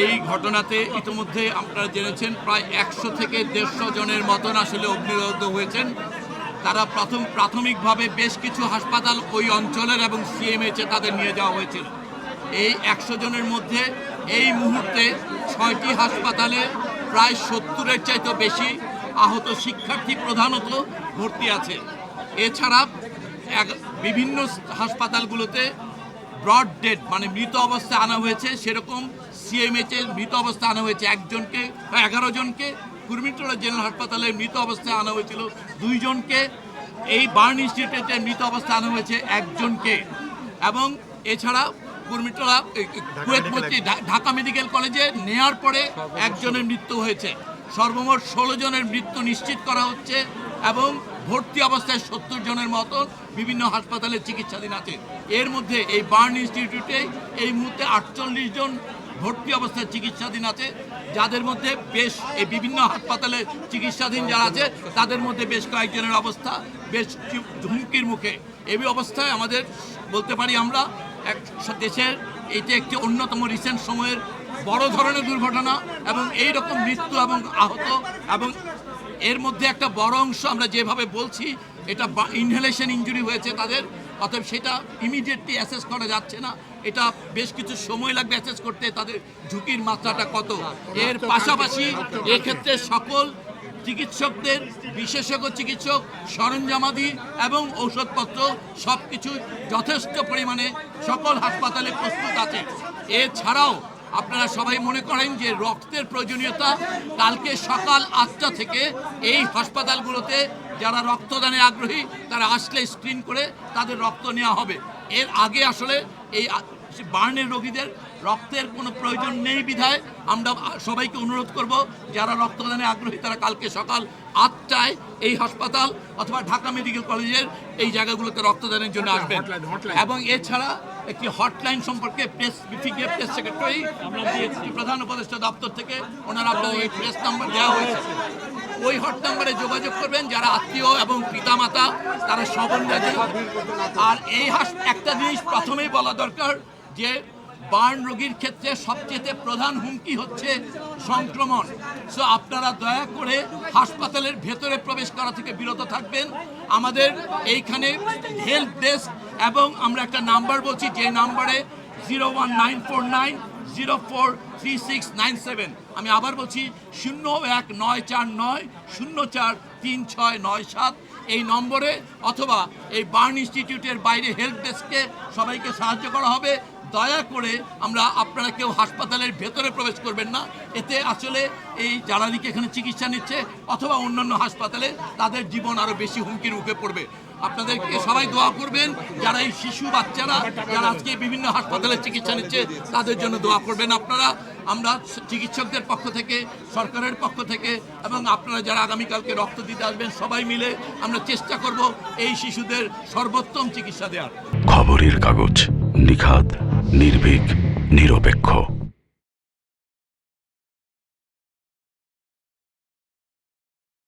এই ঘটনাতে ইতিমধ্যে আপনারা জেনেছেন প্রায় একশো থেকে দেড়শো জনের মতন আসলে অগ্নিদগ্ধ হয়েছেন। তারা প্রথম প্রাথমিকভাবে বেশ কিছু হাসপাতাল ওই অঞ্চলের এবং সিএমএইচে তাদের নিয়ে যাওয়া হয়েছিল। এই একশো জনের মধ্যে এই মুহূর্তে ছয়টি হাসপাতালে প্রায় সত্তরের চাইতে বেশি আহত শিক্ষার্থী প্রধানত ভর্তি আছে। এছাড়া এক বিভিন্ন হাসপাতালগুলোতে ব্রড ডেড মানে মৃত অবস্থায় আনা হয়েছে সেরকম সিএমএইচে মৃত অবস্থায় আনা হয়েছে। একজনকে বা এগারো জনকে কুর্মিটোলা জেনারেল হাসপাতালে মৃত অবস্থায় আনা হয়েছিল। দুইজনকে এই বার্ন ইনস্টিটিউটে মৃত অবস্থায় আনা হয়েছে একজনকে। এবং এছাড়া কুর্মিটোলা এ- এ- কুয়েত মৈত্রী ঢাকা মেডিকেল কলেজে নেয়ার পরে একজনের মৃত্যু হয়েছে। সর্বমোট ষোলো জনের মৃত্যু নিশ্চিত করা হচ্ছে এবং ভর্তি অবস্থায় সত্তর জনের মতন বিভিন্ন হাসপাতালে চিকিৎসাধীন আছে। এর মধ্যে এই বার্ন ইনস্টিটিউটে এই মুহূর্তে আটচল্লিশ জন ভর্তি অবস্থায় চিকিৎসাধীন আছে। যাদের মধ্যে বেশ এই বিভিন্ন হাসপাতালে চিকিৎসাধীন যারা আছে, তাদের মধ্যে বেশ কয়েকজনের অবস্থা বেশ হুমকির মুখে। এই অবস্থায় আমাদের বলতে পারি আমরা, এক দেশের এটি একটি অন্যতম রিসেন্ট সময়ের বড় ধরনের দুর্ঘটনা এবং এই রকম মৃত্যু এবং আহত এবং এর মধ্যে একটা বড় অংশ আমরা যেভাবে বলছি, এটা ইনহেলেশন ইঞ্জুরি হয়েছে তাদের, অতএব সেটা ইমিডিয়েটলি অ্যাসেস করা যাচ্ছে না। এটা বেশ কিছু সময় লাগবে অ্যাসেস করতে, তাদের ঝুঁকির মাত্রাটা কত। এর পাশাপাশি এক্ষেত্রে সকল চিকিৎসকদের, বিশেষজ্ঞ চিকিৎসক, সরঞ্জামাদি এবং ঔষধপত্র সব কিছু যথেষ্ট পরিমাণে সকল হাসপাতালে প্রস্তুত আছে। এছাড়াও আপনারা সবাই মনে করেন যে রক্তের প্রয়োজনীয়তা কালকে সকাল আটটা থেকে এই হাসপাতালগুলোতে যারা রক্তদানে আগ্রহী, তারা আসলে স্ক্রিন করে তাদের রক্ত নেওয়া হবে। এর আগে আসলে এই বার্নের রোগীদের রক্তের কোনো প্রয়োজন নেই বিধায় আমরা সবাইকে অনুরোধ করব যারা রক্তদানে আগ্রহী তারা কালকে সকাল আটটায় এই হাসপাতাল অথবা ঢাকা মেডিকেল কলেজের এই জায়গাগুলোতে রক্তদানের জন্য আসবেন। এবং এছাড়া একটি হটলাইন সম্পর্কে প্রেস ব্রিফিংয়ে প্রেস সেক্রেটারি প্রধান উপদেষ্টা দপ্তর থেকে ওনারা আপনাদের এই প্রেস নাম্বার দেওয়া হয়েছে। ওই হট নাম্বারে যোগাযোগ করবেন যারা আত্মীয় এবং পিতামাতা তারা সমন্বয় আর এই হাস একটা জিনিস প্রথমেই বলা দরকার যে বার্ন রোগীর ক্ষেত্রে সবচেয়ে প্রধান হুমকি হচ্ছে সংক্রমণ। সো আপনারা দয়া করে হাসপাতালের ভেতরে প্রবেশ করা থেকে বিরত থাকবেন। আমাদের এইখানে হেল্প ডেস্ক এবং আমরা একটা নাম্বার বলছি, যে নাম্বারে zero one nine four nine zero four three six nine seven আমি আবার বলছি, শূন্য এক নয় চার নয়, শূন্য চার তিন ছয় নয় সাত। এই নম্বরে অথবা এই বার্ন ইনস্টিটিউটের বাইরে হেল্প ডেস্কে সবাইকে সাহায্য করা হবে। দয়া করে আমরা আপনারা কেউ হাসপাতালের ভেতরে প্রবেশ করবেন না। এতে আসলে এই যারা নাকি এখানে চিকিৎসা নিচ্ছে অথবা অন্যান্য হাসপাতালে তাদের জীবন আরও বেশি হুমকির মুখে পড়বে। আপনাদেরকে সবাই দোয়া করবেন, যারা এই শিশু বাচ্চারা, যারা আজকে বিভিন্ন হাসপাতালে চিকিৎসা নিচ্ছে, তাদের জন্য দোয়া করবেন আপনারা। আমরা চিকিৎসকদের পক্ষ থেকে, সরকারের পক্ষ থেকে এবং আপনারা যারা আগামীকালকে রক্ত দিতে আসবেন, সবাই মিলে আমরা চেষ্টা করব এই শিশুদের সর্বোত্তম চিকিৎসা দেওয়ার খবরের কাগজ নিখাত নির্ভীক নিরপেক্ষ।